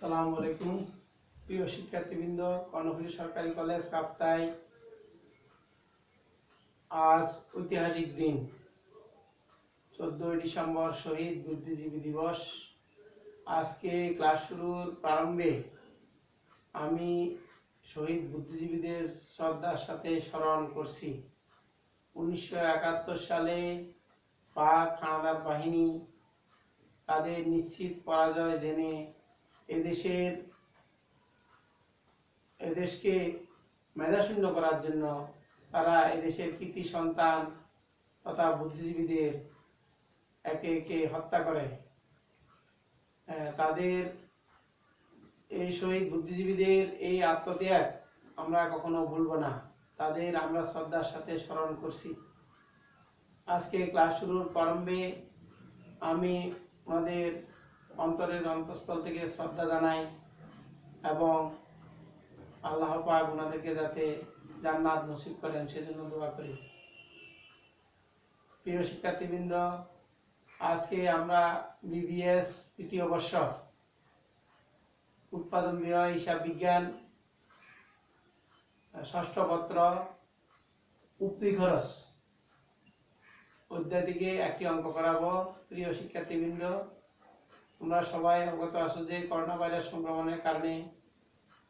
আসসালামু আলাইকুম। প্রিয় শিক্ষার্থীবৃন্দ, কর্ণফুলী সরকারি কলেজ, কাপ্তাই। আজ ঐতিহাসিক দিন। চোদ্দই ডিসেম্বর শহীদ বুদ্ধিজীবী দিবস। আজকে ক্লাস শুরুর প্রারম্ভে আমি শহীদ বুদ্ধিজীবীদের শ্রদ্ধার সাথে স্মরণ করছি। উনিশশো একাত্তর সালে পাক হানাদার বাহিনী তাদের নিশ্চিত পরাজয় জেনে এদেশের, এদেশকে মেধাশূন্য করার জন্য তারা এদেশের কৃতি সন্তান তথা বুদ্ধিজীবীদের একে একে হত্যা করে। তাদের এই শহীদ বুদ্ধিজীবীদের এই আত্মত্যাগ আমরা কখনো ভুলব না। তাদের আমরা শ্রদ্ধার সাথে স্মরণ করছি। আজকে ক্লাস শুরুর প্রারম্ভে আমি আমাদের অন্তরের অন্তঃস্থল থেকে শ্রদ্ধা জানাই এবং আল্লাহ পাক ওনাদেরকে যাতে জান্নাত নসিব করেন, সেজন্য দোয়া করি। প্রিয় শিক্ষার্থীবৃন্দ, আজকে আমরা বিবিএস তৃতীয় বর্ষ উৎপাদন ব্যয়, হিসাব বিজ্ঞান, ষষ্ঠ পত্র, উপরি খরচ অধ্যায় থেকে একটি অঙ্ক করাবো। প্রিয় শিক্ষার্থীবৃন্দ তোমরা সবাই অবগত আছো যে করোনা ভাইরাস সংক্রমণের কারণে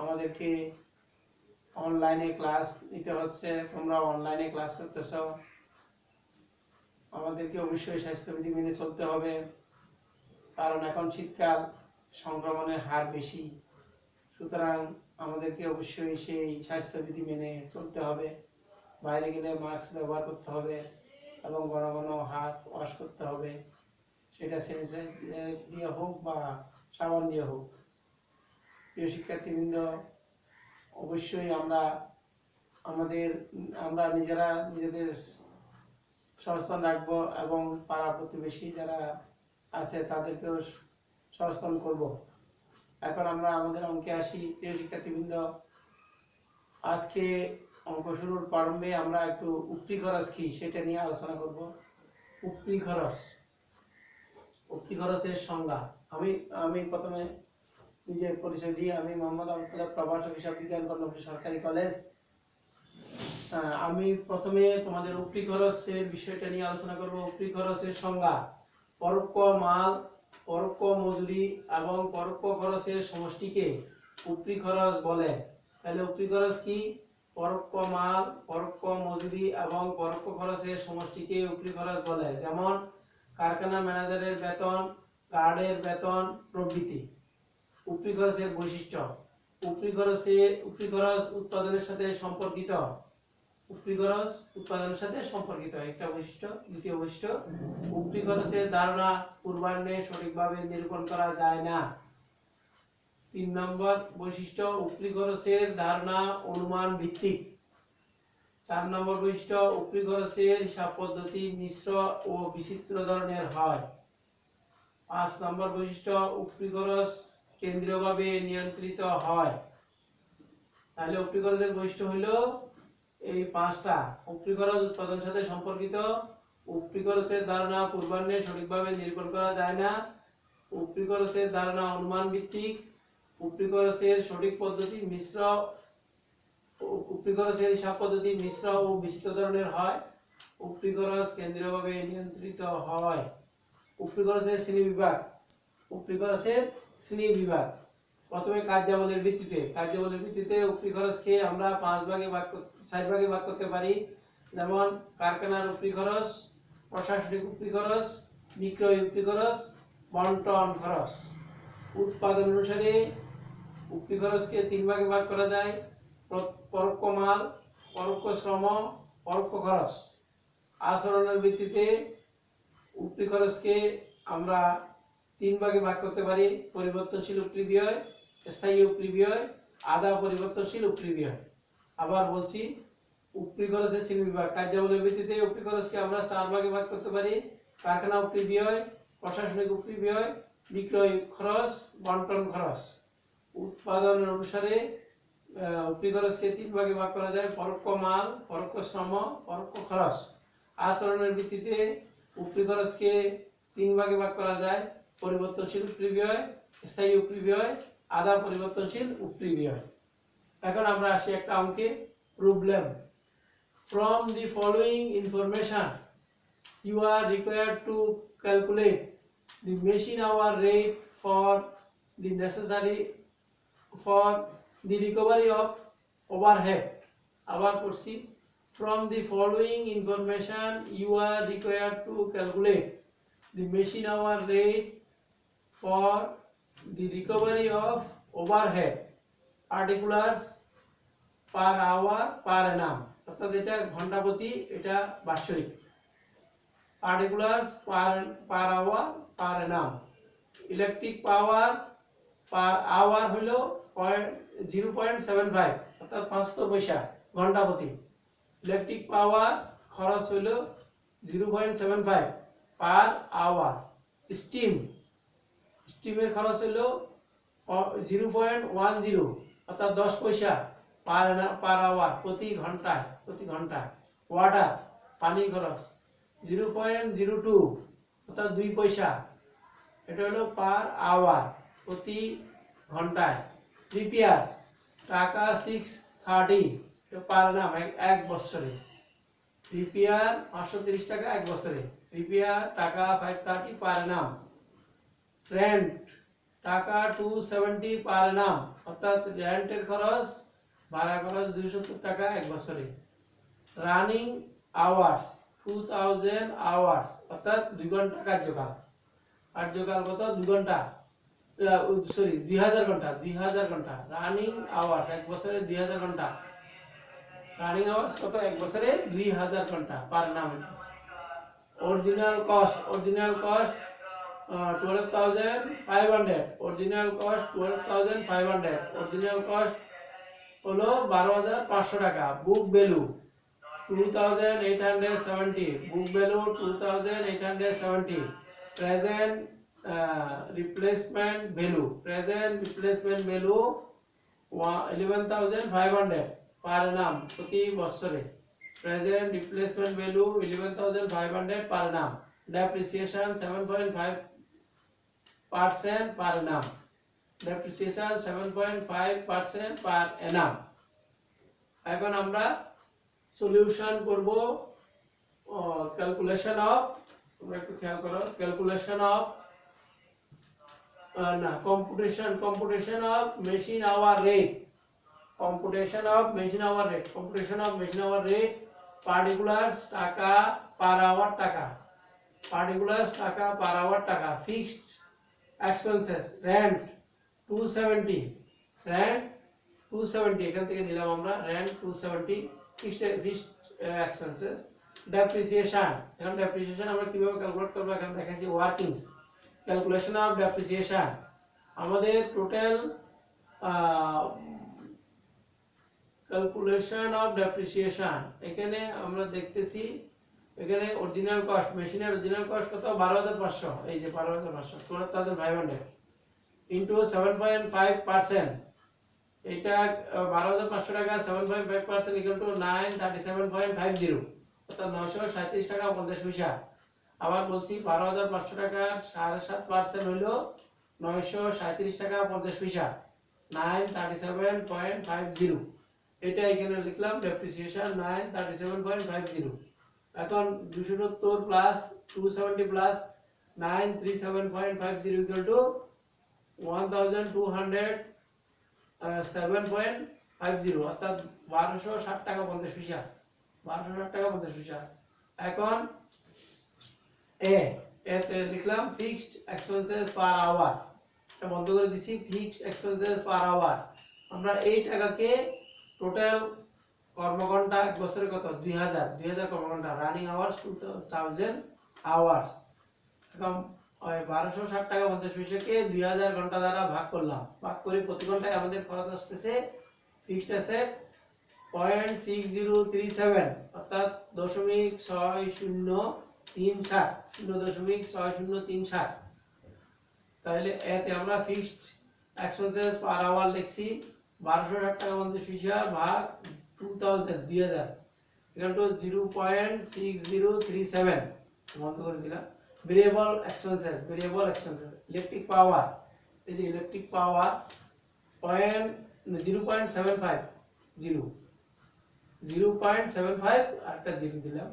আমাদেরকে অনলাইনে ক্লাস নিতে হচ্ছে, তোমরা অনলাইনে ক্লাস করতেছ। আমাদেরকে অবশ্যই স্বাস্থ্যবিধি মেনে চলতে হবে, কারণ এখন শীতকাল, সংক্রমণের হার বেশি। সুতরাং আমাদেরকে অবশ্যই সেই স্বাস্থ্যবিধি মেনে চলতে হবে। বাইরে গেলে মাস্ক ব্যবহার করতে হবে এবং ঘন ঘন হাত ওয়াশ করতে হবে। সেটা স্যানিটাইজার দিয়ে হোক বা সাবান দিয়ে হোক, প্রিয় শিক্ষার্থীবৃন্দ, অবশ্যই আমরা আমাদের, আমরা নিজেরা নিজেদের সচেতন রাখব এবং পাড়া প্রতিবেশী যারা আছে তাদেরকেও সচেতন করব। এখন আমরা আমাদের অঙ্কে আসি। প্রিয় শিক্ষার্থীবৃন্দ, আজকে অঙ্ক শুরুর প্রারম্ভে আমরা একটু উপরি খরচ কি সেটা নিয়ে আলোচনা করব। উপরি খরচ উপরি খরচের সংজ্ঞা। আমি আমি প্রথমে নিজের পরিচয় দিই আমি মোহাম্মদ আবদুল্লাহ প্রভাষক হিসাব বিজ্ঞান কর্ণফুলী সরকারি কলেজ। আমি প্রথমে তোমাদের উপরি খরচের বিষয়টা নিয়ে আলোচনা করব। উপরি খরচের সংজ্ঞা, পরোক্ষ মাল, পরোক্ষ মজুরি এবং পরোক্ষ খরচের সমষ্টিকে উপরি খরচ বলে। তাহলে উপরি খরচ কি? পরোক্ষ মাল, পরোক্ষ মজুরি এবং পরোক্ষ খরচের সমষ্টিকে উপরি খরচ বলে। যেমন কারখানা ম্যানেজারের বেতন গার্ডের বেতন, প্রভৃতি। উপরি খরচের বৈশিষ্ট্য। উপরি খরচে উপরি খরচ উৎপাদনের সাথে সম্পর্কিত। উপরি খরচ উৎপাদনের সাথে সম্পর্কিত। একটা বৈশিষ্ট্য, দ্বিতীয় বৈশিষ্ট্য। উপরি খরচের ধারণা পূর্বাহ্নে সঠিকভাবে নিরূপণ করা যায় না। তিন নম্বর বৈশিষ্ট্য উপরি খরচের ধারণা অনুমান ভিত্তিক চার নম্বর বৈশিষ্ট্য উপরি খরচের হিসাব পদ্ধতি মিশ্র ও বিচিত্র ধরনের হয়। পাঁচ নম্বর বৈশিষ্ট্য উপরি খরচ কেন্দ্রীয়ভাবে নিয়ন্ত্রিত হয়। তাহলে উপরি খরচের বৈশিষ্ট্য হলো এই পাঁচটা। উপরি খরচ উৎপাদনের সাথে সম্পর্কিত। উপরি খরচের ধারণা পূর্বাহ্নে সঠিকভাবে নিরূপণ করা যায় না। উপরি খরচের ধারণা অনুমান ভিত্তিক উপরি খরচের সঠিক পদ্ধতি মিশ্র উপরি খরচের হিসাব পদ্ধতি মিশ্র ও বিস্তৃত ধরনের হয়। উপরি খরচ কেন্দ্রীয়ভাবে নিয়ন্ত্রিত হয়। উপরি শ্রেণি বিভাগ। উপরি শ্রেণি বিভাগ। প্রথমে কার্যাবলীর ভিত্তিতে। কার্যাবলীর ভিত্তিতে উপরি আমরা পাঁচ ভাগে ভাগ চার ভাগে ভাগ করতে পারি। যেমন, কারখানার উপরি খরচ প্রশাসনিক উপরি খরচ বিক্রয় উপরি খরচ বন্টন খরচ। উৎপাদন অনুসারে উপরি তিন ভাগে ভাগ করা যায়। প্র- পরোক্ষ শ্রম, পরোক্ষ খরচ। আচরণের ভিত্তিতে উপরি খরচকে আমরা তিন ভাগে ভাগ করতে পারি। পরিবর্তনশীল উপরি ব্যয়, স্থায়ী উপরি ব্যয় আধা পরিবর্তনশীল উপরি ব্যয়। আবার বলছি, উপরি খরচের শ্রেণি বিভাগ। কার্যাবলীর ভিত্তিতে উপরি খরচকে আমরা চার ভাগে ভাগ করতে পারি। কারখানা উপরি ব্যয়, প্রশাসনিক উপরি ব্যয়, বিক্রয় খরচ, বন্টন খরচ। উৎপাদনের অনুসারে আহ, তিন ভাগে ভাগ করা যায় পরোক্ষ মাল পরোক্ষ শ্রম পরোক্ষ খরচ। আচরণের ভিত্তিতে উপরি তিন ভাগে ভাগ করা যায় পরিবর্তনশীল উপরি ব্যয় স্থায়ী উপরি ব্যয় আধা পরিবর্তনশীল উপরি ব্যয়। এখন আমরা আসি একটা অঙ্কে problem from the following information you are required to calculate the machine hour rate for the necessary for the recovery of overhead আবার করছি from the following information you are required to calculate the machine hour rate for the recovery of overhead particulars per hour per annum অর্থাৎ এটা ঘণ্টা প্রতি এটা বাৎসরিক particulars per per hour per annum electric power per hour হলো zero point seven five, অর্থাৎ পাঁচশো পয়সা ঘণ্টা প্রতি ইলেকট্রিক পাওয়ার খরচ হলো zero point seven five per hour. Steam, স্টিমের খরচ হলো জিরো পয়েন্ট ওয়ান জিরো, অর্থাৎ দশ পয়সা পার পার আওয়ার প্রতি ঘন্টায় প্রতি ঘন্টায়। ওয়াটার পানি খরচ, জিরো পয়েন্ট জিরো টু, অর্থাৎ দুই পয়সা। এটা হলো পার আওয়ার প্রতি ঘন্টায়। রিপেয়ার টাকা সিক্স থার্টি পার নাম এক- বছরে। রিপেয়ার পাঁচশো তিরিশ টাকা এক বছরে। রিপেয়ার টাকা ফাইভ থার্টি পার নাম রেন্ট টাকা টু সেভেন্টি পার নাম অর্থাৎ রেন্টের খরচ, ভাড়া খরচ দুইশো টাকা এক বছরে। Running hours two thousand hours অর্থাৎ দুই ঘণ্টা কার্যকাল। কার্যকাল কত? দুই ঘণ্টা। সরি দুই হাজার ঘণ্টা দুই হাজার ঘণ্টা। রানিং আওয়ার্স এক বছরে দুই হাজার ঘণ্টা। রানিং আওয়ার্স কত? এক বছরে দুই হাজার ঘণ্টা পার নাম। Original cost original cost twelve thousand five hundred original cost twelve thousand five hundred original cost হলো বারো হাজার পাঁচশো টাকা। Book value 2870 book value 2870 present uh, replacement value present replacement value 11500 per annum প্রতি বছরে present replacement value 11500 per annum depreciation 7.5 percent per annum depreciation 7.5 percent per annum এখন আমরা solution করব ক্যালকুলেশন অফ তোমরা একটু খেয়াল করো ক্যালকুলেশন অফ না computation computation of machine hour rate computation of machine hour rate computation of machine hour rate particulars টাকা per hour টাকা পার্টিকুলার্স টাকা পার আওয়ার টাকা fixed expenses rent two seventy rent two seventy এখান থেকে নিলাম আমরা rent two seventy fixed fixed expenses depreciation এখন depreciation আমরা কীভাবে ক্যালকুলেট করব? এখানে দেখাচ্ছি ওয়ার্কিংস ক্যালকুলেশন অফ ডেপ্রিসিয়েশন আমাদের টোটাল ক্যালকুলেশন অফ ডেপ্রিসিয়েশন এখানে আমরা দেখতেছি, এখানে অরিজিনাল কস্ট মেশিনের অরিজিনাল কস্ট কত? বারো হাজার পাঁচশো। এই যে বারো হাজার পাঁচশো twelve thousand five hundred into seven point five percent এটা বারো হাজার পাঁচশো টাকা seven point five percent equal to nine thirty seven point five zero অর্থাৎ নশো সাঁত্রিশ টাকা পঞ্চাশ পয়সা আবার বলছি বারো হাজার পাঁচশো টাকার সাড়ে সাত পার্সেন্ট হলো নয়শো সাঁত্রিশ টাকা পঞ্চাশ পয়সা। Nine thirty seven point five zero এটা এখানে লিখলাম depreciation nine thirty seven point five zero এখন দুশো সত্তর plus two seventy plus nine three seven point five zero equal to one thousand two hundred seven point five zero অর্থাৎ বারোশো ষাট টাকা পঞ্চাশ পয়সা। বারোশো ষাট টাকা পঞ্চাশ পয়সা। এখন এ এতে লিখলাম ফিক্সড এক্সপেন্সেস পার আওয়ার এটা বন্ধ করে দিছি ফিক্সড এক্সপেন্সেস পার আওয়ার আমরা এই টাকাকে টোটাল কর্মঘন্টা এক বছরে কত? দুই হাজার। দুই হাজার কর্মঘন্টা running hours two thousand hours এখন বারোশো ষাট টাকা পঞ্চাশ পয়সাকে দুই হাজার ঘণ্টা দ্বারা ভাগ করলাম। ভাগ করে প্রতি ঘন্টায় আমাদের খরচ আসতেছে fixed asset point six zero three seven অর্থাৎ দশমিক ছয় শূন্য তিন সাত, শূন্য দশমিক ছয় শূন্য তিন সাত। তাহলে এতে আমরা ফিক্সড এক্সপেন্সেস পার আওয়ার লিখছি বারোশো ষাট টাকা পঞ্চাশ পয়সা ভাগ টু থাউজেন্ড দুই হাজার। এখানে তো zero point six zero three seven বন্ধ করে দিলাম। Variable expenses variable expenses electric power এই যে electric power point zero point seven five zero zero point seven five আরেকটা জিরো দিলাম।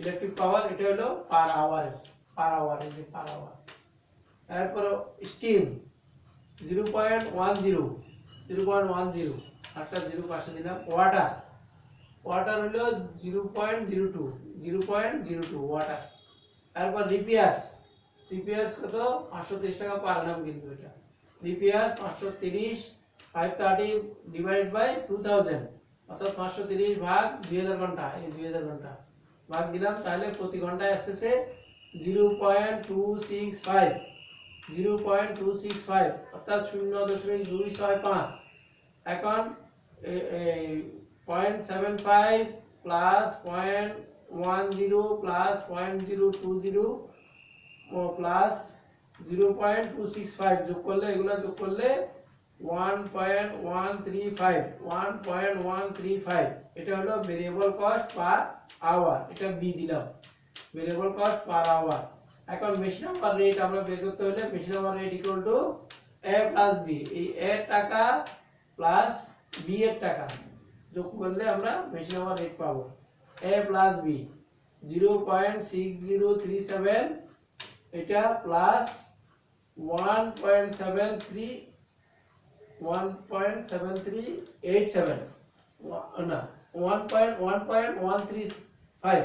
ইলেকট্রিক পাওয়ার এটা হলো পার আওয়ার পার আওয়ার এই যে পার আওয়ার তারপর steam zero point one zero zero point one zero একটা জিরো পাশে দিলাম ওয়াটার ওয়াটার হলো zero point zero two zero point zero two water তারপর রিপেয়ার্স রিপেয়ার্স কত? পাঁচশো তিরিশ টাকা পার নাম কিন্তু এটা। রিপেয়ার্স পাঁচশো তিরিশ five thirty divide by two thousand অর্থাৎ পাঁচশো তিরিশ ভাগ দুই হাজার ঘণ্টা, এই দুই হাজার ঘণ্টা। ভাগ দিলাম, তাহলে প্রতি ঘন্টায় আসতেছে zero point two six five zero point two six five অর্থাৎ শূন্য দশমিক দুই ছয় পাঁচ। এখন point seven five plus point one zero plus point zero two zero plus zero point two six five যোগ করলে, এগুলো যোগ করলে one point one three five one point one three five এটা হলো ভেরিয়েবল কস্ট পার আওয়ার এটা B দিলাম। Variable cost per hour এখন মেশিন আওয়ার রেট আমরা বের করতে হলে machine hour rate equal to A plus B এই এ টাকা প্লাস বি এর টাকা যোগ করলে আমরা মেশিন আওয়ার রেট পাবো। A plus B zero point six zero three seven এটা plus one point seven three one point seven three eight seven না। One point one point one three five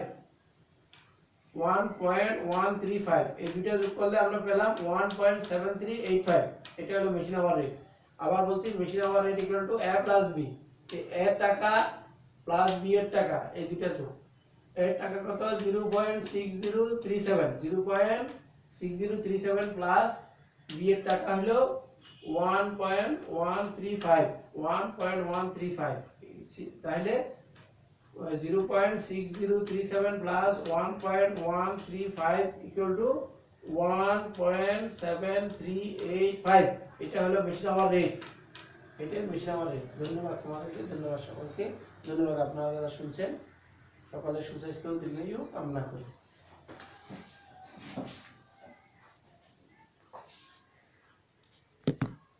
one point one three five এই দুইটা যোগ করলে আমরা পেলাম one point seven three eight five এটা হলো মেশিন আওয়ার রেট আবার বলছি machine hour rate equal to A plus B এর টাকা প্লাস বি এর টাকা, এই দুইটা যোগ। এর টাকা কত? Zero point six zero three seven zero point six zero three seven plus B এর টাকা হলো one point one three five one point one three five তাহলে zero point six zero three seven plus one point one three five equal to one point seven three eight five এটা হলো machine rate এটাই machine rate ধন্যবাদ তোমাদেরকে, ধন্যবাদ সকলকে। ধন্যবাদ আপনারা যারা শুনছেন। সকলের সুস্বাস্থ্য, দীর্ঘায়ু কামনা করি।